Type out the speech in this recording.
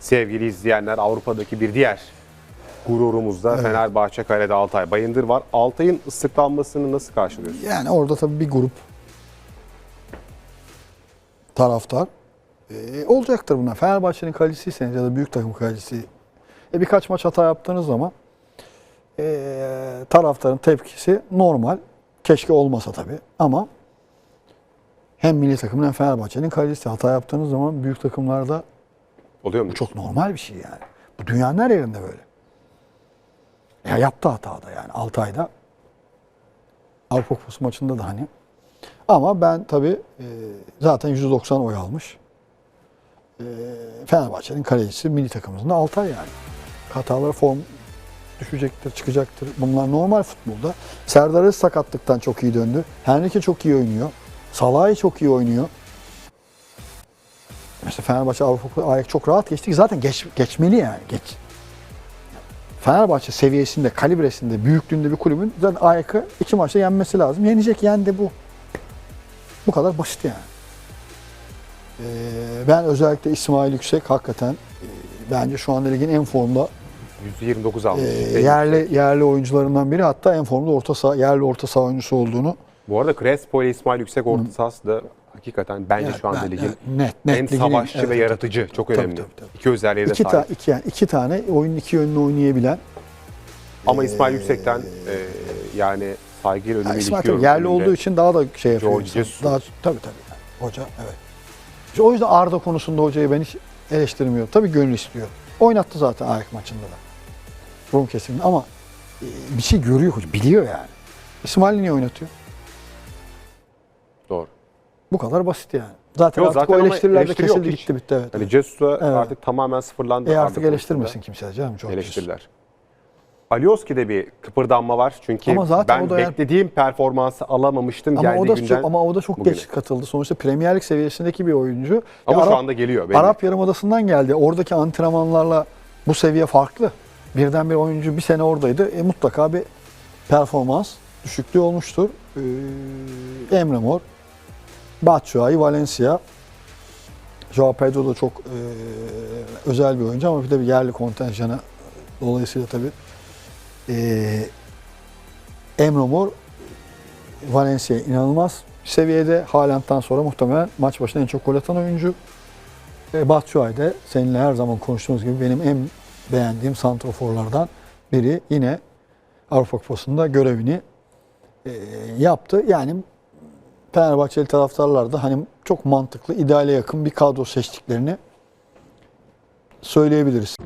Sevgili izleyenler Avrupa'daki bir diğer gururumuzda Fenerbahçe Kalede Altay Bayındır var. Altay'ın ıslıklanmasını nasıl karşılıyorsun? Yani orada tabii bir grup taraftar e, olacaktır bunlar. Fenerbahçe'nin kalecisiyseniz ya da büyük takım kalecisi e, birkaç maç hata yaptığınız zaman e, taraftarın tepkisi normal. Keşke olmasa tabii ama hem milli takımın hem Fenerbahçe'nin kalecisi hata yaptığınız zaman büyük takımlarda Oluyor mu? bu çok normal bir şey yani. Bu dünyanın her yerinde böyle. Ya yaptı hata da yani 6 ayda. Avrupa Kupası maçında da hani. Ama ben tabii e, zaten %90 oy almış. E, Fenerbahçe'nin kalecisi milli takımımızın Altay yani. Hataları form düşecektir, çıkacaktır. Bunlar normal futbolda. Serdar sakatlıktan çok iyi döndü. Henrique çok iyi oynuyor. Salah'ı çok iyi oynuyor. Mesela Fenerbahçe Avrupa ayak çok rahat geçti. Zaten geç, geçmeli yani. Geç. Fenerbahçe seviyesinde, kalibresinde, büyüklüğünde bir kulübün zaten Ajax'ı iki maçta yenmesi lazım. Yenecek, yendi bu. Bu kadar basit yani. Ee, ben özellikle İsmail Yüksek hakikaten e, bence şu anda ligin en formda %29 almış. e, yerli yerli oyuncularından biri. Hatta en formda orta saha, yerli orta saha oyuncusu olduğunu Bu arada Crespo ile İsmail Yüksek orta sahası da hakikaten bence Evet, şu anda ben- ligin evet, net, net en ligin- savaşçı evet, ve yaratıcı. Çok Tabii, önemli. tabii, tabii. İki özelliğe de iki, sahip. ta, iki, yani iki tane oyunun iki yönünü oynayabilen Ama İsmail Yüksek'ten e, yani saygıyla önümü İsmail tabii yerli önünde. olduğu için daha da şey yapıyor. Daha, tabii tabii. Yani. Hoca evet. İşte o yüzden Arda konusunda hocayı ben hiç eleştirmiyorum. Tabii gönül istiyor. Oynattı zaten ayak maçında da. Rum kesiminde ama e, bir şey görüyor hoca. Biliyor yani. İsmail niye oynatıyor? Doğru. Bu kadar basit yani. Zaten Yok, artık zaten o eleştiriler de eleştiri yok kesildi hiç. gitti bitti evet. Hani Jesus'a Evet. artık tamamen sıfırlandı. e artık eleştirmesin kimse canım çok Eleştiriler. Alioski'de bir kıpırdanma var. Çünkü Ama zaten ben o da yani- beklediğim performansı alamamıştım Ama geldiği o da günden. çok, ama o da çok bugüne. geç katıldı. Sonuçta Premier Lig seviyesindeki bir oyuncu. Ama şu anda geliyor. belli. Arap Yarımadası'ndan geldi. Oradaki antrenmanlarla bu seviye farklı. Birden bir oyuncu bir sene oradaydı. E, mutlaka bir performans düşüklüğü olmuştur. Ee, Emre Mor, Batshuayi, Valencia, Joao Pedro da çok e, özel bir oyuncu ama bir de bir yerli kontenjanı dolayısıyla tabii e, Emre Mor, Valencia inanılmaz seviyede. Haaland'dan sonra muhtemelen maç başına en çok gol atan oyuncu. E, Batshuayi de seninle her zaman konuştuğumuz gibi benim en beğendiğim santroforlardan biri. Yine Avrupa Kupası'nda görevini e, yaptı. Yani Fenerbahçeli taraftarlar da hani çok mantıklı, ideale yakın bir kadro seçtiklerini söyleyebiliriz.